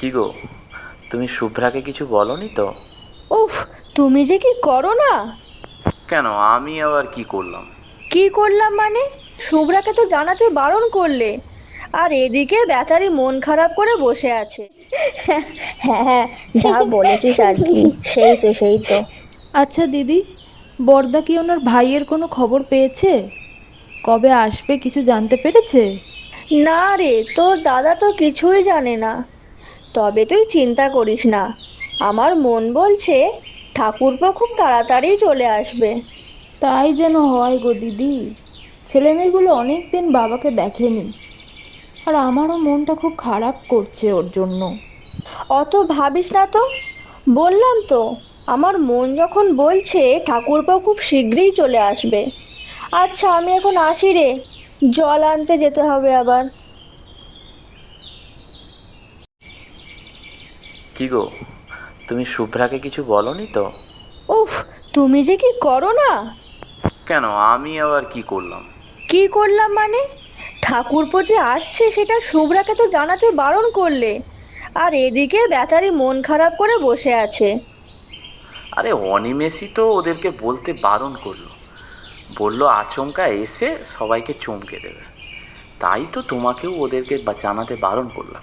কি গো? তুমি শুভ্রাকে কিছু বলনি তো? উফ তুমি যে কি করো না? কেন? আমি আবার কি করলাম? কি করলাম মানে? শুভ্রাকে তো জানাতে বারণ করলে। আর এদিকে বেচারি মন খারাপ করে বসে আছে। হ্যাঁ হ্যাঁ যা বলেছিস আর কি। সেই তো সেই তো। আচ্ছা দিদি বর্দা কি ওনার ভাইয়ের কোনো খবর পেয়েছে? কবে আসবে কিছু জানতে পেরেছে? না রে তোর দাদা তো কিছুই জানে না। তবে তুই চিন্তা করিস না। আমার মন বলছে ঠাকুরপো খুব তাড়াতাড়ি চলে আসবে। তাই যেন হয় গো দিদি। ছেলেমেয়েগুলো অনেক দিন বাবাকে দেখেনি। আর আমারও মনটা খুব খারাপ করছে ওর জন্য। অত ভাবিস না তো? বললাম তো আমার মন যখন বলছে ঠাকুরপো খুব শীঘ্রই চলে আসবে। আচ্ছা আমি এখন আসি রে। জল আনতে যেতে হবে আবার। কি গো? তুমি শুভ্রাকে কিছু বলনি তো? উফ তুমি যে কি করো না কেন আমি আবার কি করলাম? কি করলাম মানে? ঠাকুরপো যে আসছে সেটা শুভ্রাকে তো জানাতে বারণ করলে। আর এদিকে বেচারি মন খারাপ করে বসে আছে। আরে অনিমেষই তো ওদেরকে বলতে বারণ করল। বলল আচমকা এসে সবাইকে চমকে দেবে। তাই তো তোমাকেও ওদেরকে জানাতে বারণ করলাম।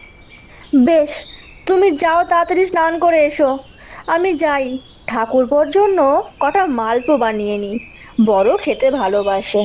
বেশ তুমি যাও তাড়াতাড়ি স্নান করে এসো। আমি যাই। ঠাকুরপোর জন্য কটা মালপো বানিয়ে নিই। বড় খেতে ভালোবাসে।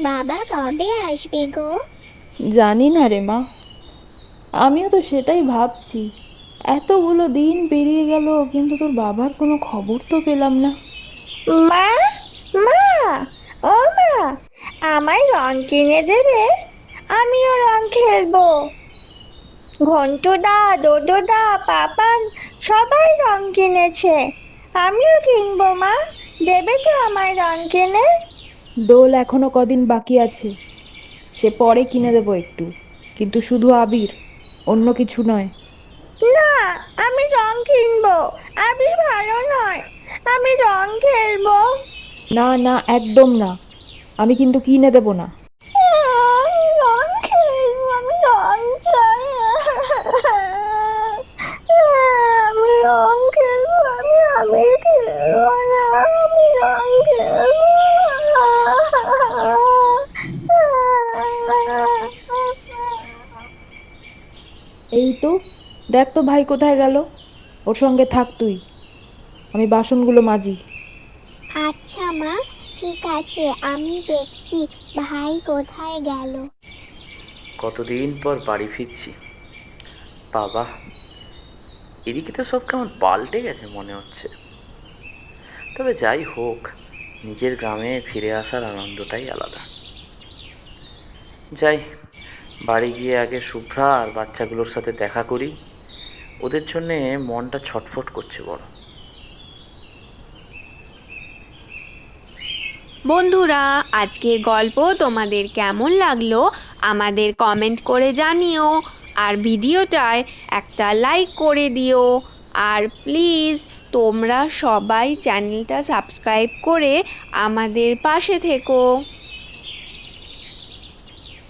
বাবা কবে আসবে গো? জানি না রে মা। আমিও তো সেটাই ভাবছি। এতগুলো দিন পেরিয়ে গেল কিন্তু তোর বাবার কোনো খবর তো পেলাম না। মা মা ও মা আমায় রং কিনে দেবে আমিও রং খেলব। ঘন্টুদা দোদোদা পাপান সবাই রং কিনেছে। আমিও কিনবো মা। দেবে তো আমায় রং কিনে? দোল এখনও কদিন বাকি আছে। সে পরে কিনে দেবো একটু। কিন্তু শুধু আবির অন্য কিছু নয়। না আমি রং কিনবো। আবির ভালো নয়। আমি রং খেলব। না না একদম না। আমি কিন্তু কিনে দেবো না আমি রং খেলব আমি রং চাই আমি রং খেলব আমি আমি খেলব না আমি রং খেলব এই তো দেখ তো ভাই কোথায় গেল। ওর সঙ্গে থাক তুই। আমি বাসনগুলো মাজি। আচ্ছা মা ঠিক আছে আমি দেখছি ভাই কোথায় গেল। কতদিন পর বাড়ি ফিরছি। বাবা এদিকে তো সব কেমন পাল্টে গেছে মনে হচ্ছে। তবে যাই হোক নিজের গ্রামে ফিরে আসার আনন্দটাই আলাদা। যাই বাড়ি গিয়ে আগে শুভ্রা আর বাচ্চাগুলোর সাথে দেখা করি। ওদের জন্যে মনটা ছটফট করছে বড়। বন্ধুরা, আজকের গল্প তোমাদের কেমন লাগল আমাদের কমেন্ট করে জানিও। আর ভিডিওটায় একটা লাইক করে দিও। আর প্লিজ তোমরা সবাই চ্যানেলটা সাবস্ক্রাইব করে আমাদের পাশে থেকো।